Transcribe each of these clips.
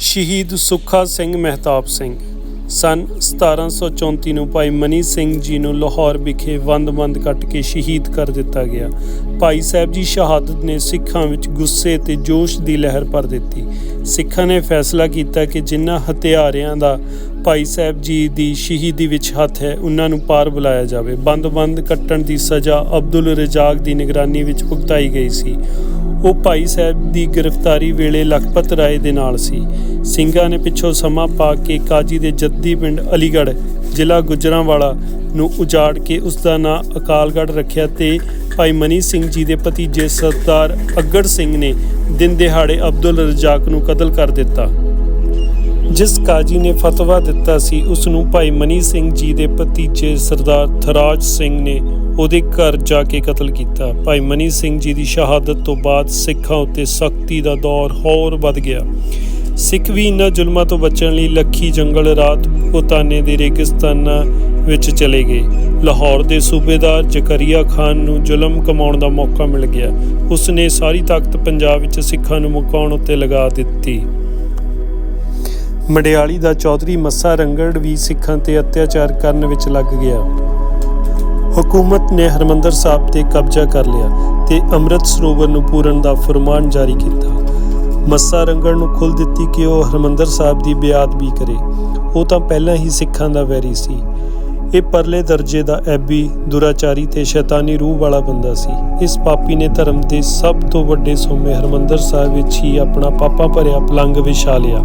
ਸ਼ਹੀਦ ਸੁੱਖਾ ਸਿੰਘ ਮਹਿਤਾਬ ਸਿੰਘ। ਸਨ 1734 ਨੂੰ ਭਾਈ ਮਨੀ ਸਿੰਘ ਜੀ ਨੂੰ ਲਾਹੌਰ ਵਿਖੇ ਵੰਦ-ਵੰਦ ਕੱਟ ਕੇ ਸ਼ਹੀਦ ਕਰ ਦਿੱਤਾ ਗਿਆ। ਭਾਈ ਸਾਹਿਬ ਜੀ ਸ਼ਹਾਦਤ ਨੇ ਸਿੱਖਾਂ ਵਿੱਚ ਗੁੱਸੇ ਤੇ ਜੋਸ਼ ਦੀ ਲਹਿਰ ਭਰ ਦਿੱਤੀ। ਸਿੱਖਾਂ ਨੇ ਫੈਸਲਾ ਕੀਤਾ ਕਿ ਜਿਨ੍ਹਾਂ ਹਥਿਆਰਿਆਂ ਦਾ ਭਾਈ ਸਾਹਿਬ ਜੀ ਦੀ ਸ਼ਹੀਦੀ ਵਿੱਚ ਹੱਥ ਹੈ ਉਹਨਾਂ ਨੂੰ ਪਾਰ ਬੁਲਾਇਆ ਜਾਵੇ। ਬੰਦ-ਬੰਦ ਕੱਟਣ ਦੀ ਸਜ਼ਾ ਅਬਦੁਲ ਰਜ਼ਾਕ ਦੀ ਨਿਗਰਾਨੀ ਵਿੱਚ ਭੁਗਤਾਈ ਗਈ ਸੀ। ਉਹ ਭਾਈ ਸਾਹਿਬ ਦੀ ਗ੍ਰਿਫਤਾਰੀ ਵੇਲੇ ਲਖਪਤ ਰਾਏ ਦੇ ਨਾਲ ਸੀ। ਸਿੰਘਾਂ ਨੇ ਪਿੱਛੋਂ ਸਮਾਂ ਪਾ ਕੇ ਕਾਜੀ ਦੇ ਜੱਦੀ ਪਿੰਡ ਅਲੀਗੜ੍ਹ, ਜ਼ਿਲ੍ਹਾ ਗੁਜਰਾਂਵਾਲਾ ਨੂੰ ਉਜਾੜ ਕੇ ਉਸ ਦਾ ਨਾਂ ਅਕਾਲਗੜ੍ਹ ਰੱਖਿਆ ਤੇ ਭਾਈ ਮਨੀ ਸਿੰਘ ਜੀ ਦੇ ਭਤੀਜੇ ਸਰਦਾਰ ਅਗੜ ਸਿੰਘ ਨੇ ਦਿਨ ਦਿਹਾੜੇ ਅਬਦੁਲ ਰਜ਼ਾਕ ਨੂੰ ਕਤਲ ਕਰ ਦਿੱਤਾ। ਜਿਸ ਕਾਜੀ ਨੇ ਫਤਵਾ ਦਿੱਤਾ ਸੀ ਉਸ ਨੂੰ ਭਾਈ ਮਨੀ ਸਿੰਘ ਜੀ ਦੇ ਭਤੀਜੇ ਸਰਦਾਰ ਥਰਾਜ ਸਿੰਘ ਨੇ ਉਹਦੇ ਘਰ ਜਾ ਕੇ ਕਤਲ ਕੀਤਾ। ਭਾਈ ਮਨੀ ਸਿੰਘ ਜੀ ਦੀ ਸ਼ਹਾਦਤ ਤੋਂ ਬਾਅਦ ਸਿੱਖਾਂ ਉੱਤੇ ਸਖਤੀ ਦਾ ਦੌਰ ਹੋਰ ਵੱਧ ਗਿਆ। ਸਿੱਖ ਵੀ ਇਨ੍ਹਾਂ ਜ਼ੁਲਮਾਂ ਤੋਂ ਬਚਣ ਲਈ ਲੱਖੀ ਜੰਗਲ ਰਾਤ ਕੋਤਾਨੇ ਦੇ ਰੇਗਿਸਤਾਨਾਂ ਵਿੱਚ ਚਲੇ ਗਏ। ਲਾਹੌਰ ਦੇ ਸੂਬੇਦਾਰ ਜ਼ਕਰੀਆ ਖਾਨ ਨੂੰ ਜ਼ੁਲਮ ਕਮਾਉਣ ਦਾ ਮੌਕਾ ਮਿਲ ਗਿਆ। ਉਸ ਨੇ ਸਾਰੀ ਤਾਕਤ ਪੰਜਾਬ ਵਿੱਚ ਸਿੱਖਾਂ ਨੂੰ ਮੁਕਾਉਣ ਉੱਤੇ ਲਗਾ ਦਿੱਤੀ। ਮੰਡਿਆਲੀ ਦਾ ਚੌਧਰੀ ਮੱਸਾ ਰੰਗੜ ਵੀ ਸਿੱਖਾਂ ਤੇ ਅਤਿਆਚਾਰ ਕਰਨ ਵਿੱਚ ਲੱਗ ਗਿਆ। ਹਕੂਮਤ ਨੇ ਹਰਮੰਦਰ ਸਾਹਿਬ ਤੇ ਕਬਜ਼ਾ ਕਰ ਲਿਆ ਤੇ ਅੰਮ੍ਰਿਤ ਸਰੋਵਰ ਨੂੰ ਪੂਰਨ ਦਾ ਫਰਮਾਨ ਜਾਰੀ ਕੀਤਾ। ਮੱਸਾ ਰੰਗਣ ਨੂੰ ਖੁੱਲ ਦਿੱਤੀ ਕਿ ਉਹ ਹਰਮੰਦਰ ਸਾਹਿਬ ਦੀ ਬੇਅਦਬੀ ਕਰੇ। ਉਹ ਤਾਂ ਪਹਿਲਾਂ ਹੀ ਸਿੱਖਾਂ ਦਾ ਵੈਰੀ ਸੀ। ਇਹ ਪਰਲੇ ਦਰਜੇ ਦਾ ਐਬੀ ਦੁਰਾਚਾਰੀ ਤੇ ਸ਼ੈਤਾਨੀ ਰੂਹ ਵਾਲਾ ਬੰਦਾ ਸੀ। ਇਸ ਪਾਪੀ ਨੇ ਧਰਮ ਦੇ ਸਭ ਤੋਂ ਵੱਡੇ ਸੋਮੇ ਹਰਮੰਦਰ ਸਾਹਿਬ ਵਿੱਚ ਹੀ ਆਪਣਾ ਪਾਪਾ ਭਰਿਆ ਪਲੰਗ ਵਿਛਾ ਲਿਆ।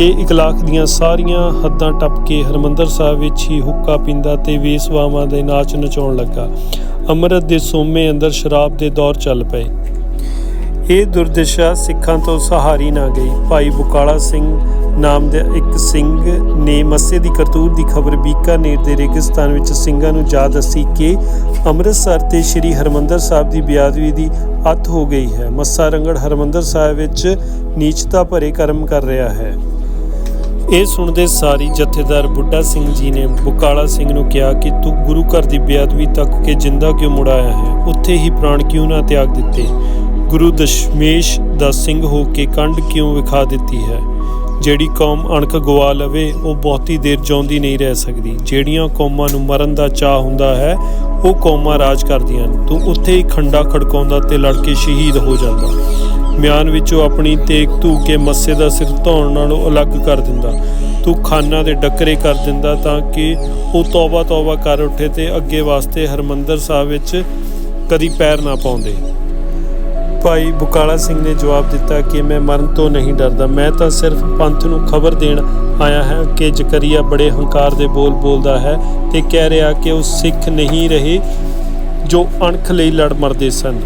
ਇਹ ਇਕਲਾਖ ਦੀਆਂ ਸਾਰੀਆਂ ਹੱਦਾਂ ਟੱਪ ਕੇ ਹਰਮੰਦਰ ਸਾਹਿਬ ਵਿੱਚ ਹੀ ਹੁੱਕਾ ਪੀਂਦਾ ਤੇ ਵੇਸਵਾਵਾਂ ਦੇ ਨਾਚ ਨਚਾਉਣ ਲੱਗਾ। ਅੰਮ੍ਰਿਤ ਦੇ ਸੋਮੇ ਅੰਦਰ ਸ਼ਰਾਬ ਦੇ ਦੌਰ ਚੱਲ ਪਏ। ਇਹ ਦੁਰਦਸ਼ਾ ਸਿੱਖਾਂ ਤੋਂ ਸਹਾਰੀ ਨਾ ਗਈ। ਭਾਈ ਬੁਕਾਲਾ ਸਿੰਘ ਨਾਮ ਦੇ ਇੱਕ ਸਿੰਘ ਨੇ ਮੱਸੇ ਦੀ ਕਰਤੂਤ ਦੀ ਖਬਰ ਬੀਕਾਨੇਰ ਦੇ ਰੇਗਿਸਤਾਨ ਵਿੱਚ ਸਿੰਘਾਂ ਨੂੰ ਜਾ ਦੱਸੀ ਕਿ ਅੰਮ੍ਰਿਤਸਰ ਤੇ ਸ੍ਰੀ ਹਰਮੰਦਰ ਸਾਹਿਬ ਦੀ ਬਿਆਦਵੀ ਦੀ ਅੱਤ ਹੋ ਗਈ ਹੈ। ਮੱਸਾ ਰੰਗੜ ਹਰਮੰਦਰ ਸਾਹਿਬ ਵਿੱਚ ਨੀਚਤਾ ਭਰੇ ਕਰਮ ਕਰ ਰਿਹਾ ਹੈ। ਇਹ ਸੁਣਦੇ ਸਾਰੀ ਜਥੇਦਾਰ ਬੁੱਢਾ ਸਿੰਘ ਜੀ ਨੇ ਬੁਕਾਲਾ ਸਿੰਘ ਨੂੰ ਕਿਹਾ ਕਿ ਤੂੰ ਗੁਰੂ ਘਰ ਦੀ ਬੇਅਦਬੀ ਤੱਕ ਕੇ ਜਿੰਦਾ ਕਿਉਂ ਮੁੜਾਇਆ ਹੈ? ਉੱਥੇ ਹੀ ਪ੍ਰਾਣ ਕਿਉਂ ਨਾ ਤਿਆਗ ਦਿੱਤੇ? ਗੁਰੂ ਦਸ਼ਮੇਸ਼ ਦਾ ਸਿੰਘ ਹੋ ਕੇ ਕੰਡ ਕਿਉਂ ਵਿਖਾ ਦਿੱਤੀ ਹੈ? ਜਿਹੜੀ ਕੌਮ ਅਣਖ ਗਵਾ ਲਵੇ, ਉਹ ਬਹੁਤੀ ਦੇਰ ਜਿਉਂਦੀ ਨਹੀਂ ਰਹਿ ਸਕਦੀ। ਜਿਹੜੀਆਂ ਕੌਮਾਂ ਨੂੰ ਮਰਨ ਦਾ ਚਾਹ ਹੁੰਦਾ ਹੈ, ਉਹ ਕੌਮਾਂ ਰਾਜ ਕਰਦੀਆਂ ਹਨ। ਤੂੰ ਉੱਥੇ ਹੀ ਖੰਡਾ ਖੜਕਾਉਂਦਾ ਤੇ ਲੜ ਕੇ ਸ਼ਹੀਦ ਹੋ ਜਾਂਦਾ। ਮਿਆਨ ਵਿੱਚੋਂ ਆਪਣੀ ਤੇਗ ਧੂ ਕੇ ਮੱਸੇ ਦਾ ਸਿਰ ਧੌਣ ਨਾਲੋਂ ਅਲੱਗ ਕਰ ਦਿੰਦਾ। ਤੂੰ ਖਾਨਾ ਦੇ ਡੱਕਰੇ ਕਰ ਦਿੰਦਾ ਤਾਂ ਕਿ ਉਹ ਤੌਬਾ ਤੌਬਾ ਕਰ ਉੱਠੇ ਤੇ ਅੱਗੇ ਵਾਸਤੇ ਹਰਮੰਦਰ ਸਾਹਿਬ ਵਿੱਚ ਕਦੀ ਪੈਰ ਨਾ ਪਾਉਂਦੇ। ਭਾਈ ਬੁਕਾਲਾ ਸਿੰਘ ਨੇ ਜਵਾਬ ਦਿੱਤਾ ਕਿ ਮੈਂ ਮਰਨ ਤੋਂ ਨਹੀਂ ਡਰਦਾ। ਮੈਂ ਤਾਂ ਸਿਰਫ ਪੰਥ ਨੂੰ ਖਬਰ ਦੇਣ ਆਇਆ ਹੈ ਕਿ ਜ਼ਕਰੀਆ ਬੜੇ ਹੰਕਾਰ ਦੇ ਬੋਲ ਬੋਲਦਾ ਹੈ ਤੇ ਕਹਿ ਰਿਹਾ ਕਿ ਉਹ ਸਿੱਖ ਨਹੀਂ ਰਹੇ ਜੋ ਅਣਖ ਲਈ ਲੜ ਮਰਦੇ ਸਨ।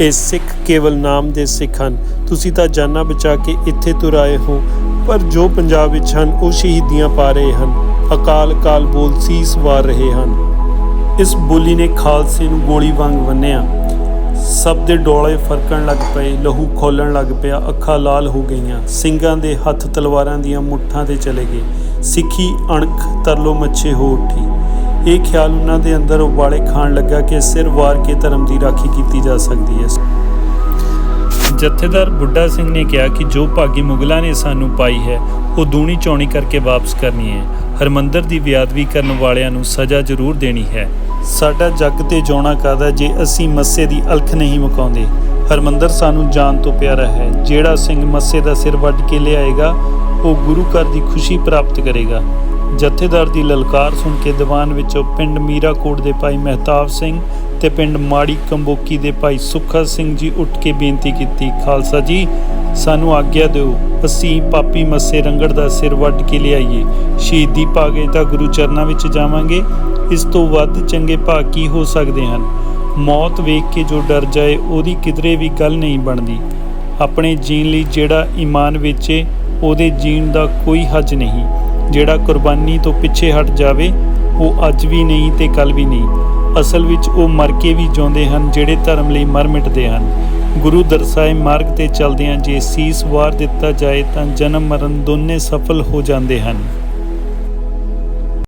ਇਹ ਸਿੱਖ ਕੇਵਲ ਨਾਮ ਦੇ ਸਿੱਖ ਹਨ। ਤੁਸੀਂ ਤਾਂ ਜਾਨਾਂ ਬਚਾ ਕੇ ਇੱਥੇ ਤੁਰ ਆਏ ਹੋ, ਪਰ ਜੋ ਪੰਜਾਬ ਵਿੱਚ ਹਨ, ਉਹ ਸ਼ਹੀਦੀਆਂ ਪਾ ਰਹੇ ਹਨ। ਅਕਾਲ ਕਾਲ ਬੋਲ ਸੀਸ ਵਾਰ ਰਹੇ ਹਨ। ਇਸ ਬੋਲੀ ਨੇ ਖਾਲਸੇ ਨੂੰ ਗੋਲੀ ਵਾਂਗ ਵੰਨਿਆ ਸਭ ਦੇ ਡੋਲੇ ਫਰਕਣ ਲੱਗ ਪਏ, ਲਹੂ ਖੋਲਣ ਲੱਗ ਪਿਆ, ਅੱਖਾਂ ਲਾਲ ਹੋ ਗਈਆਂ। ਸਿੰਘਾਂ ਦੇ ਹੱਥ ਤਲਵਾਰਾਂ ਦੀਆਂ ਮੁੱਠਾਂ ਤੇ ਚਲੇ ਗਏ। ਸਿੱਖੀ ਅਣਖ ਤਰਲੋ ਮੱਛੇ ਹੋ ਉੱਠੀ। ਇਹ ਖਿਆਲ ਉਹਨਾਂ ਦੇ ਅੰਦਰ ਉਬਾਲੇ ਖਾਣ ਲੱਗਾ ਕਿ ਸਿਰ ਵਾਰ ਕੇ ਧਰਮ ਦੀ ਰਾਖੀ ਕੀਤੀ ਜਾ ਸਕਦੀ ਹੈ। ਜਥੇਦਾਰ ਬੁੱਢਾ ਸਿੰਘ ਨੇ ਕਿਹਾ ਕਿ ਜੋ ਭਾਗੀ ਮੁਗਲਾਂ ਨੇ ਸਾਨੂੰ ਪਾਈ ਹੈ, ਉਹ ਦੂਣੀ ਚੌਣੀ ਕਰਕੇ ਵਾਪਸ ਕਰਨੀ ਹੈ। ਹਰਮੰਦਰ ਦੀ ਬੇਅਦਬੀ ਕਰਨ ਵਾਲਿਆਂ ਨੂੰ ਸਜ਼ਾ ਜ਼ਰੂਰ ਦੇਣੀ ਹੈ। ਸਾਡਾ ਜੱਗ ਤੇ ਜਾਣਾ ਕਾਦਾ ਜੇ ਅਸੀਂ ਮੱਸੇ ਦੀ ਅਲਖ ਨਹੀਂ ਮੁਕਾਉਂਦੇ? ਹਰਮੰਦਰ ਸਾਨੂੰ ਜਾਨ ਤੋਂ ਪਿਆਰਾ ਹੈ। ਜਿਹੜਾ ਸਿੰਘ ਮੱਸੇ ਦਾ ਸਿਰ ਵੱਢ ਕੇ ਲਿਆਏਗਾ, ਉਹ ਗੁਰੂ ਘਰ ਦੀ ਖੁਸ਼ੀ ਪ੍ਰਾਪਤ ਕਰੇਗਾ। ਜਥੇਦਾਰ ਦੀ ਲਲਕਾਰ ਸੁਣ ਕੇ ਦੀਵਾਨ ਵਿੱਚੋਂ ਪਿੰਡ ਮੀਰਾਕੋਟ ਦੇ ਭਾਈ ਮਹਿਤਾਬ ਸਿੰਘ ਤੇ ਪਿੰਡ ਮਾੜੀ ਕੰਬੋਕੀ ਦੇ ਭਾਈ ਸੁੱਖਾ ਸਿੰਘ ਜੀ ਉੱਠ ਕੇ ਬੇਨਤੀ ਕੀਤੀ, ਖਾਲਸਾ ਜੀ ਸਾਨੂੰ ਆਗਿਆ ਦਿਓ। ਅਸੀਂ ਪਾਪੀ ਮੱਸੇ ਰੰਗੜ ਦਾ ਸਿਰ ਵੱਢ ਕੇ ਲਿਆਈਏ। ਸ਼ਹੀਦੀ ਪਾ ਤਾਂ ਗੁਰੂ ਚਰਨਾਂ ਵਿੱਚ ਜਾਵਾਂਗੇ। ਇਸ ਤੋਂ ਵੱਧ ਚੰਗੇ ਭਾਗ ਕੀ ਹੋ ਸਕਦੇ ਹਨ? ਮੌਤ ਵੇਖ ਕੇ ਜੋ ਡਰ ਜਾਏ, ਉਹਦੀ ਕਿਧਰੇ ਵੀ ਗੱਲ ਨਹੀਂ ਬਣਦੀ। ਆਪਣੇ ਜੀਣ ਲਈ ਜਿਹੜਾ ਈਮਾਨ ਵੇਚੇ, ਉਹਦੇ ਜੀਣ ਦਾ ਕੋਈ ਹੱਜ ਨਹੀਂ। ਜਿਹੜਾ ਕੁਰਬਾਨੀ ਤੋਂ ਪਿੱਛੇ ਹਟ ਜਾਵੇ, ਉਹ ਅੱਜ ਵੀ ਨਹੀਂ ਤੇ ਕੱਲ ਵੀ ਨਹੀਂ। ਅਸਲ ਵਿੱਚ ਉਹ ਮਰ ਕੇ ਵੀ ਜਿਉਂਦੇ ਹਨ, ਜਿਹੜੇ ਧਰਮ ਲਈ ਮਰ ਮਿਟਦੇ ਹਨ। ਗੁਰੂ ਦਰਸਾਏ ਮਾਰਗ ਤੇ ਚੱਲਦਿਆਂ ਜੇ ਸੀਸ ਵਾਰ ਦਿੱਤਾ ਜਾਏ ਤਾਂ ਜਨਮ ਮਰਨ ਦੋਨੇ ਸਫਲ ਹੋ ਜਾਂਦੇ ਹਨ।